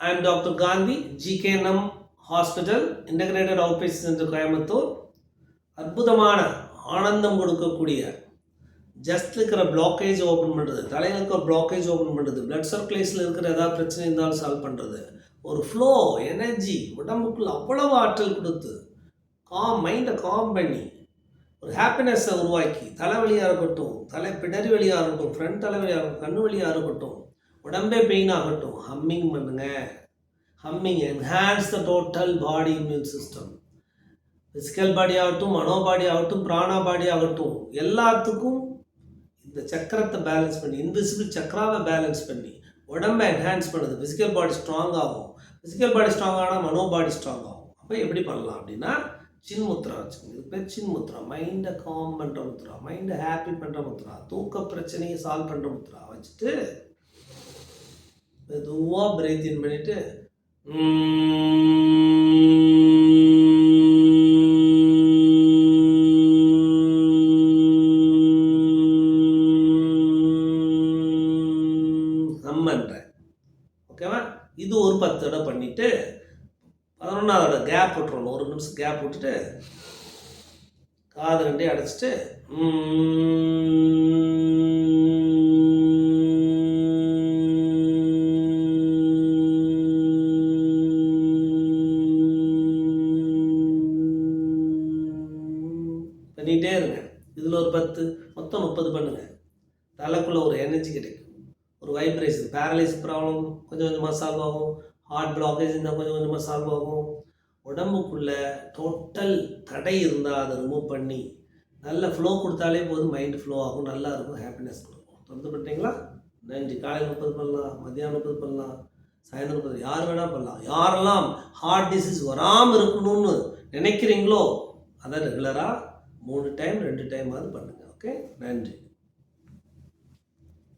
I am Dr. Gandhi, GKNM Hospital, Integrated Outpatient Center, Coimbatore அற்புதமான ஆனந்தம் கொடுக்கக்கூடிய ஜஸ்ட் இருக்கிற பிளாக்கேஜ் ஓப்பன் பண்ணுறது தலையில் இருக்கிற பிளாக்கேஜ் ஓப்பன் பண்ணுறது பிளட் சர்க்குலேஷனில் இருக்கிற ஏதாவது பிரச்சனை இருந்தாலும் சால்வ் பண்ணுறது ஒரு ஃப்ளோ எனர்ஜி உடம்புக்குள்ள அவ்வளவு ஆற்றல் கொடுத்து காம் மைண்டை காம் பண்ணி ஒரு ஹாப்பினஸ்ஸை உருவாக்கி தலைவலியாக இருக்கட்டும் தலை பிடரி வழியாக இருக்கட்டும் ஃப்ரண்ட் தலைவலியாக இருக்கட்டும் கண்ணு வழியாக இருக்கட்டும் உடம்பே பெயின் ஆகட்டும். ஹம்மிங் பண்ணுங்க. Humming enhance the total body immune system physical body ஆகட்டும் மனோ பாடி ஆகட்டும் பிராணா பாடி ஆகட்டும் எல்லாத்துக்கும் இந்த சக்கரத்தை பேலன்ஸ் பண்ணி இன்விசிபிள் சக்கராவை பேலன்ஸ் பண்ணி உடம்பை என்ஹான்ஸ் பண்ணுது. ஃபிசிக்கல் பாடி ஸ்ட்ராங் ஆகும். ஃபிசிக்கல் பாடி ஸ்ட்ராங் ஆனால் மனோ பாடி ஸ்ட்ராங் ஆகும். அப்போ எப்படி பண்ணலாம் அப்படின்னா சின்முத்ரா வச்சுக்கோங்க. இது பேர் சின்முத்ரா மைண்டை காம் பண்ணுற முத்ரா மைண்டை ஹாப்பி பண்ணுற முத்ரா தூக்க பிரச்சனையை சால்வ் பண்ணுற முத்ரா வச்சுட்டு மெதுவாக பிரீத் இன் பண்ணிட்டு ஓகேவா? இது ஒரு பத்து தடவை பண்ணிட்டு தடவை கேப் விட்டுறணும். ஒரு நிமிஷம் கேப் விட்டுட்டு காது ரெண்டையும் அடைச்சிட்டு பண்ணிகிட்டே இருங்க. இதில் ஒரு பத்து மொத்தம் முப்பது பண்ணுங்க. தலைக்குள்ளே ஒரு எனர்ஜி கிடைக்கும். ஒரு வைப்ரேஷன் பேரலைஸ் ப்ராப்ளம் கொஞ்சம் கொஞ்சமாக சால்வ் ஆகும். ஹார்ட் பிளாக்கேஜ் இருந்தால் கொஞ்சம் கொஞ்சமாக சால்வ் ஆகும். உடம்புக்குள்ளே டோட்டல் தடை இருந்தால் அதை ரிமூவ் பண்ணி நல்ல ஃப்ளோ கொடுத்தாலே போதும் மைண்ட் ஃப்ளோ ஆகும் நல்லா இருக்கும் ஹாப்பினஸ் கொடுக்கும். தொடர்ந்து பண்ணிட்டீங்களா? நன்றி. காலையில் முப்பது பண்ணலாம் மதியானம் முப்பது பண்ணலாம் சாயந்தரம் முப்பது யார் வேணால் பண்ணலாம். யாரெல்லாம் ஹார்ட் டிசீஸ் வராமல் இருக்கணும்னு நினைக்கிறீங்களோ அதை ரெகுலராக மூணு டைம் ரெண்டு டைமாவது பண்ணுங்கள் ஓகே நன்றி.